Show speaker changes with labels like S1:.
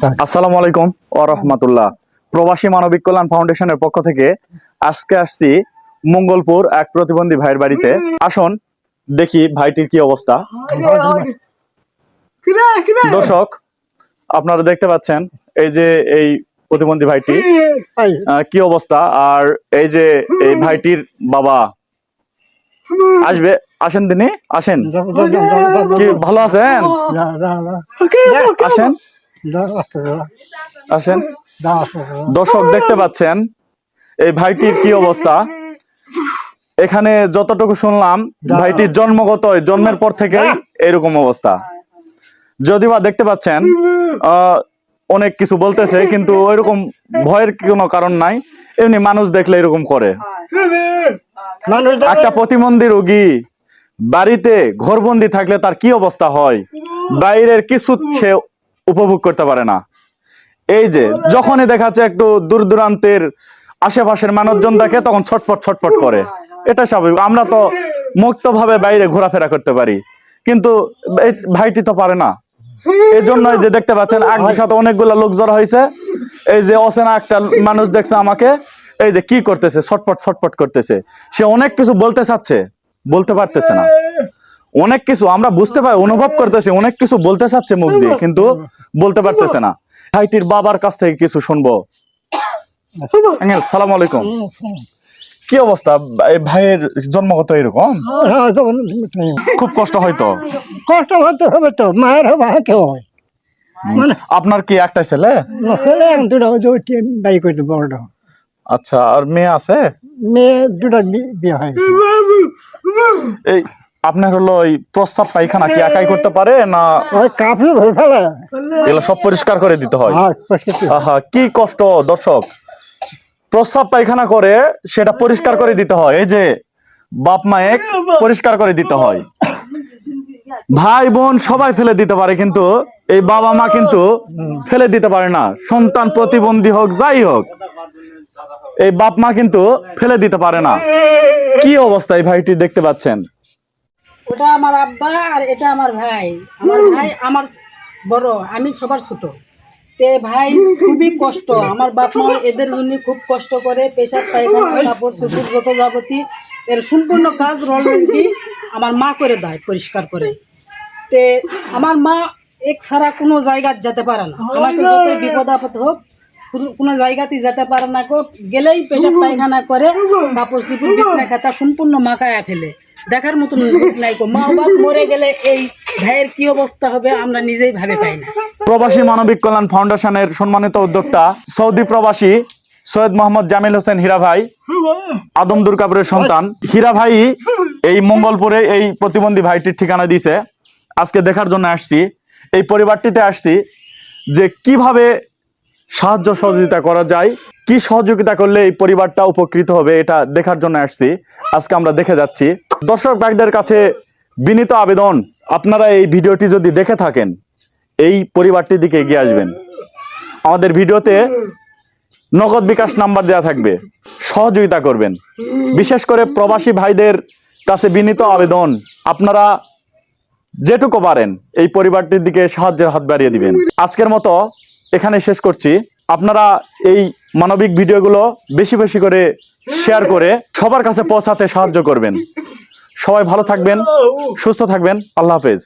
S1: আসসালামু আলাইকুম রহমতুল্লাহ। প্রবাসী মানবিক কল্যাণ ফাউন্ডেশনের পক্ষ থেকে আজকে আসছি মঙ্গলপুর এক প্রতিবন্ধী ভাইয়ের বাড়িতে। আসুন দেখি ভাইটির কি অবস্থা। দর্শক আপনারা দেখতে পাচ্ছেন এই যে এই প্রতিবন্ধী ভাইটি কি অবস্থা? আর এই যে এই ভাইটির বাবা আসবে? আসেন তিনি? আসেন। কি ভালো আছেন? আসেন। আসেন। দর্শক দেখতে পাচ্ছেন এই ভাইটির কি অবস্থা? এখানে যতটুকু শুনলাম ভাইটির জন্মগত জন্মের পর থেকে এরকম অবস্থা। যদি বা দেখতে পাচ্ছেন অনেক কিছু বলতেছে কিন্তু ওইরকম ভয়ের কোনো কারণ নাই। এমনি মানুষ দেখলে এরকম করে। একটা প্রতিবন্ধী রোগী বাড়িতে ঘরবন্দি থাকলে তার কি অবস্থা হয়? বাইরের কিছু সে উপভোগ করতে পারে না। এই যে, যখনই দেখাচ্ছে একটু দূর দূরান্তের আশেপাশের মানুষজন দেখে, তখন ছটপট ছটপট করে। এটা স্বাভাবিক। আমরা তো মুক্তভাবে বাইরে ঘোরাফেরা করতে পারি। কিন্তু ভাইটি তো পারে না। এই জন্যই যে দেখতে পাচ্ছেন একই সাথে অনেকগুলো লোক জড়ো হয়েছে। এই যে অচেনা একটা মানুষ দেখছে আমাকে, এই যে কি করতেছে ছটপট ছটপট করতেছে। সে অনেক কিছু বলতে চাচ্ছে, বলতে পারতেছে না। অনেক কিছু আমরা বুঝতে পারি অনুভব করতেছি অনেক কিছু বলতে চাচ্ছে মুখ দিয়ে কিন্তু বলতে পারতেছে না। ভাইটির বাবার কাছ থেকে কিছু শুনব। সালাম আলাইকুম। কি অবস্থা? ভাইয়ের জন্মগত এরকম? খুব কষ্ট হয়তো
S2: কষ্ট হতে হবে তো মায়ের হবে হয়। মানে
S1: আপনার কি একটা ছেলে?
S2: না, ছেলে দুটো বাড়ি করতে বড়টা
S1: আচ্ছা আর মেয়ে আছে?
S2: মেয়ে দুটো বিয়ে হয়।
S1: এই আপনার হলো এই প্রস্তাব পায়খানা কি একাই করতে পারে না
S2: ওই ধরে ফেলে।
S1: এগুলো সব পরিষ্কার করে দিতে হয়?
S2: হ্যাঁ।
S1: আহা কি কষ্ট দর্শক। প্রস্রাব পায়খানা করে সেটা পরিষ্কার করে দিতে হয়। এই যে বাপ মায়ে পরিষ্কার করে দিতে হয়। ভাই বোন সবাই ফেলে দিতে পারে কিন্তু এই বাবা মা কিন্তু ফেলে দিতে পারে না। সন্তান প্রতিবন্ধী হোক যাই হোক এই বাপ মা কিন্তু ফেলে দিতে পারে না। কি অবস্থা এই ভাইটি দেখতে পাচ্ছেন?
S3: ওটা আমার আব্বা আর এটা আমার ভাই। আমার ভাই আমার বড়, আমি সবার ছোট। তে ভাই খুবই কষ্ট। আমার বাপ মা এদের জন্য খুব কষ্ট করে পেশাব, পায়খানা, কাপড় চুপুর যত যাবতী এর সম্পূর্ণ কাজ অলরেডি আমার মা করে দেয় পরিষ্কার করে। তে আমার মা এক ছাড়া কোনো জায়গা যেতে পারে না। আমাকে যত বিপদ আপদ হোক কোনো- জায়গাতে যেতে পারে না গো। গেলেই পেশাব পায়খানা করে, কাপড় চিপুর বিছনা খাতা সম্পূর্ণ মাকায়া ফেলে। দেখার মতন নাই গো। মা বাপ মরে গেলে এই ভাইয়ের কি অবস্থা হবে আমরা নিজেই ভাবে পাই না।
S1: প্রবাসী মানবিক কল্যাণ ফাউন্ডেশনের সম্মানিত উদ্যোক্তা, সৌদি প্রবাসী সৈয়দ মোহাম্মদ জামিল হোসেন হীরা ভাই, আদম দুর্গাপুরের সন্তান। হীরা ভাই এই মঙ্গলপুরে এই প্রতিবন্ধী ভাইটির ঠিকানা দিয়েছে। আজকে দেখার জন্য আসছি। এই পরিবারটিতে আসছি যে কীভাবে সাহায্য সহযোগিতা করা যায়। কি সহযোগিতা করলে এই পরিবারটা উপকৃত হবে এটা দেখার জন্য আসছি। আজকে আমরা দেখে যাচ্ছি। দর্শক ভাইদের কাছে বিনীত আবেদন, আপনারা এই ভিডিওটি যদি দেখে থাকেন, এই পরিবারটির দিকে এগিয়ে আসবেন। আমাদের ভিডিওতে নগদ বিকাশ নাম্বার দেওয়া থাকবে। সহযোগিতা করবেন। বিশেষ করে প্রবাসী ভাইদের কাছে বিনীত আবেদন, আপনারা যেটুকু পারেন, এই পরিবারটির দিকে সাহায্যের হাত বাড়িয়ে দিবেন। আজকের মতো এখানে শেষ করছি। আপনারা এই মানবিক ভিডিওগুলো বেশি বেশি করে শেয়ার করে সবার কাছে পৌঁছাতে সাহায্য করবেন। সবাই ভালো থাকবেন, সুস্থ থাকবেন। আল্লাহ হাফেজ।